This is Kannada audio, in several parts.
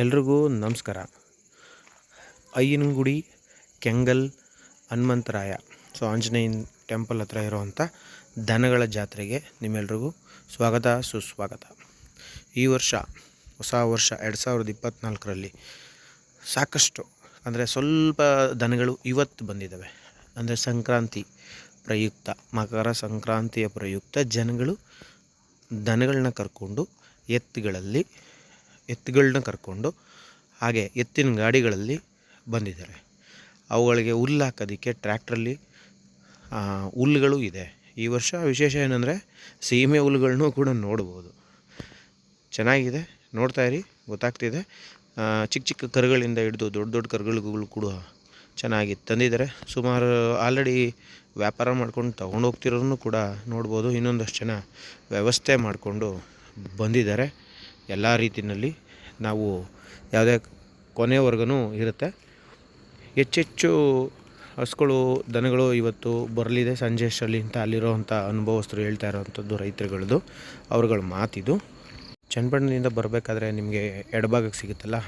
ಎಲ್ರಿಗೂ ನಮಸ್ಕಾರ. ಅಯ್ಯನಗುಡಿ, ಕೆಂಗಲ್, ಹನುಮಂತರಾಯ, ಸೊ ಆಂಜನೇಯನ ಟೆಂಪಲ್ ಹತ್ರ ಇರುವಂಥ ದನಗಳ ಜಾತ್ರೆಗೆ ನಿಮ್ಮೆಲ್ರಿಗೂ ಸ್ವಾಗತ, ಸುಸ್ವಾಗತ. ಈ ವರ್ಷ, ಹೊಸ ವರ್ಷ ಎರಡು ಸಾವಿರದ ಇಪ್ಪತ್ತ್ನಾಲ್ಕರಲ್ಲಿ ಸಾಕಷ್ಟು, ಅಂದರೆ ಸ್ವಲ್ಪ ದನಗಳು ಇವತ್ತು ಬಂದಿದ್ದಾವೆ ಅಂದರೆ ಸಂಕ್ರಾಂತಿ ಪ್ರಯುಕ್ತ, ಮಕರ ಸಂಕ್ರಾಂತಿಯ ಪ್ರಯುಕ್ತ ಜನಗಳು ದನಗಳನ್ನ ಕರ್ಕೊಂಡು ಎತ್ತುಗಳಲ್ಲಿ ಎತ್ತುಗಳನ್ನ ಕರ್ಕೊಂಡು ಹಾಗೆ ಎತ್ತಿನ ಗಾಡಿಗಳಲ್ಲಿ ಬಂದಿದ್ದಾರೆ. ಅವುಗಳಿಗೆ ಹುಲ್ಲು ಹಾಕೋದಕ್ಕೆ ಟ್ರ್ಯಾಕ್ಟ್ರಲ್ಲಿ ಹುಲ್ಲುಗಳು ಇದೆ. ಈ ವರ್ಷ ವಿಶೇಷ ಏನಂದರೆ ಸೀಮೆ ಹುಲ್ಲುಗಳನ್ನೂ ಕೂಡ ನೋಡ್ಬೋದು. ಚೆನ್ನಾಗಿದೆ, ನೋಡ್ತಾ ಇರಿ, ಗೊತ್ತಾಗ್ತಿದೆ. ಚಿಕ್ಕ ಚಿಕ್ಕ ಕರುಗಳಿಂದ ಹಿಡಿದು ದೊಡ್ಡ ದೊಡ್ಡ ಕರುಗಳಿಗೂ ಕೂಡ ಚೆನ್ನಾಗಿ ತಂದಿದ್ದಾರೆ. ಸುಮಾರು ಆಲ್ರೆಡಿ ವ್ಯಾಪಾರ ಮಾಡ್ಕೊಂಡು ತೊಗೊಂಡು ಹೋಗ್ತಿರೋನು ಕೂಡ ನೋಡ್ಬೋದು. ಇನ್ನೊಂದಷ್ಟು ಜನ ವ್ಯವಸ್ಥೆ ಮಾಡಿಕೊಂಡು ಬಂದಿದ್ದಾರೆ. ಎಲ್ಲ ರೀತಿಯಲ್ಲಿ ನಾವು ಯಾವುದೇ ಕೊನೆವರೆಗೂ ಇರುತ್ತೆ. ಹೆಚ್ಚೆಚ್ಚು ಹಸುಗಳು, ದನಗಳು ಇವತ್ತು ಬರಲಿದೆ. ಸಂಜೆ ಅಷ್ಟರಲ್ಲಿ ಅಂತ ಅಲ್ಲಿರೋವಂಥ ಅನುಭವಸ್ಥರು ಹೇಳ್ತಾ ಇರೋವಂಥದ್ದು ರೈತರುಗಳದ್ದು ಅವ್ರುಗಳ ಮಾತಿದು. ಚನ್ನಪಟ್ಟಣದಿಂದ ಬರಬೇಕಾದ್ರೆ ನಿಮಗೆ ಎಡಭಾಗಕ್ಕೆ ಸಿಗುತ್ತಲ್ಲ,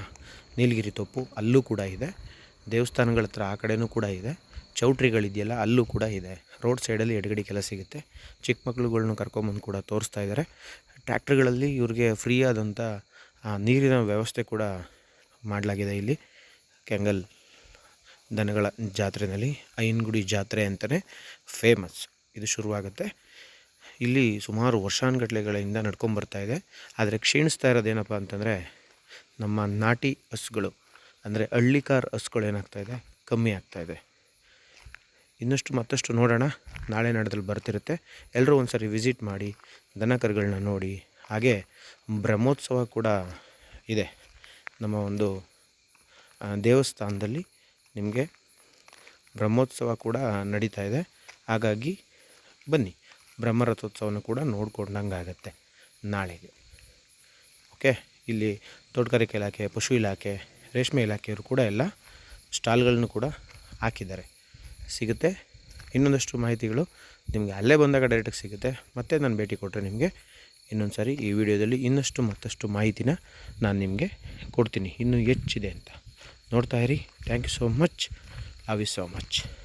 ನೀಲಗಿರಿ ತೊಪ್ಪು ಅಲ್ಲೂ ಕೂಡ ಇದೆ. ದೇವಸ್ಥಾನಗಳ ಹತ್ರ ಆ ಕಡೆಯೂ ಕೂಡ ಇದೆ. ಚೌಟ್ರಿಗಳಿದೆಯಲ್ಲ, ಅಲ್ಲೂ ಕೂಡ ಇದೆ. ರೋಡ್ ಸೈಡಲ್ಲಿ ಎಡಗಡೆಗೆಲ್ಲ ಸಿಗುತ್ತೆ. ಚಿಕ್ಕ ಮಕ್ಳುಗಳ್ನ ಕರ್ಕೊಂಬಂದು ಕೂಡ ತೋರಿಸ್ತಾ ಇದ್ದಾರೆ. ಟ್ಯಾಕ್ಟ್ರುಗಳಲ್ಲಿ ಇವ್ರಿಗೆ ಫ್ರೀ ಆದಂಥ ನೀರಿನ ವ್ಯವಸ್ಥೆ ಕೂಡ ಮಾಡಲಾಗಿದೆ ಇಲ್ಲಿ. ಕೆಂಗಲ್ ದನಗಳ ಜಾತ್ರೆಯಲ್ಲಿ ಐನಗುಡಿ ಜಾತ್ರೆ ಅಂತಲೇ ಫೇಮಸ್ ಇದು ಶುರುವಾಗುತ್ತೆ. ಇಲ್ಲಿ ಸುಮಾರು ವರ್ಷಾನುಗಟ್ಲೆಗಳಿಂದ ನಡ್ಕೊಂಬರ್ತಾ ಇದೆ. ಆದರೆ ಕ್ಷೀಣಿಸ್ತಾ ಇರೋದೇನಪ್ಪ ಅಂತಂದರೆ ನಮ್ಮ ನಾಟಿ ಹಸುಗಳು, ಅಂದರೆ ಹಳ್ಳಿಕಾರ್ ಹಸುಗಳು ಏನಾಗ್ತಾಯಿದೆ ಕಮ್ಮಿ ಆಗ್ತಾಯಿದೆ ಇನ್ನಷ್ಟು ಮತ್ತಷ್ಟು ನೋಡೋಣ. ನಾಳೆ ನಾಡದಲ್ಲಿ ಬರ್ತಿರುತ್ತೆ. ಎಲ್ಲರೂ ಒಂದು ಸರಿ ವಿಸಿಟ್ ಮಾಡಿ ದನ ಕರುಗಳನ್ನ ನೋಡಿ. ಹಾಗೆ ಬ್ರಹ್ಮೋತ್ಸವ ಕೂಡ ಇದೆ. ನಮ್ಮ ಒಂದು ದೇವಸ್ಥಾನದಲ್ಲಿ ನಿಮಗೆ ಬ್ರಹ್ಮೋತ್ಸವ ಕೂಡ ನಡೀತಾ ಇದೆ. ಹಾಗಾಗಿ ಬನ್ನಿ. ಬ್ರಹ್ಮರಥೋತ್ಸವನ ಕೂಡ ನೋಡ್ಕೊಂಡಂಗೆ ಆಗುತ್ತೆ ನಾಳೆಗೆ. ಓಕೆ? ಇಲ್ಲಿ ತೋಟಗಾರಿಕೆ ಇಲಾಖೆ, ಪಶು ಇಲಾಖೆ, ರೇಷ್ಮೆ ಇಲಾಖೆಯವರು ಕೂಡ ಎಲ್ಲ ಸ್ಟಾಲ್ಗಳನ್ನು ಕೂಡ ಹಾಕಿದ್ದಾರೆ. ಸಿಗುತ್ತೆ. ಇನ್ನೊಂದಷ್ಟು ಮಾಹಿತಿಗಳು ನಿಮಗೆ ಅಲ್ಲೇ ಬಂದಾಗ ಡೈರೆಕ್ಟಾಗಿ ಸಿಗುತ್ತೆ. ಮತ್ತೆ ನಾನು ಭೇಟಿ ಕೊಟ್ಟರೆ ನಿಮಗೆ ಇನ್ನೊಂದು ಸಾರಿ ಈ ವಿಡಿಯೋದಲ್ಲಿ ಇನ್ನಷ್ಟು ಮತ್ತಷ್ಟು ಮಾಹಿತಿನ ನಾನು ನಿಮಗೆ ಕೊಡ್ತೀನಿ. ಇನ್ನೂ ಹೆಚ್ಚಿದೆ ಅಂತ. ನೋಡ್ತಾ ಇರಿ. Thank you so much love you so much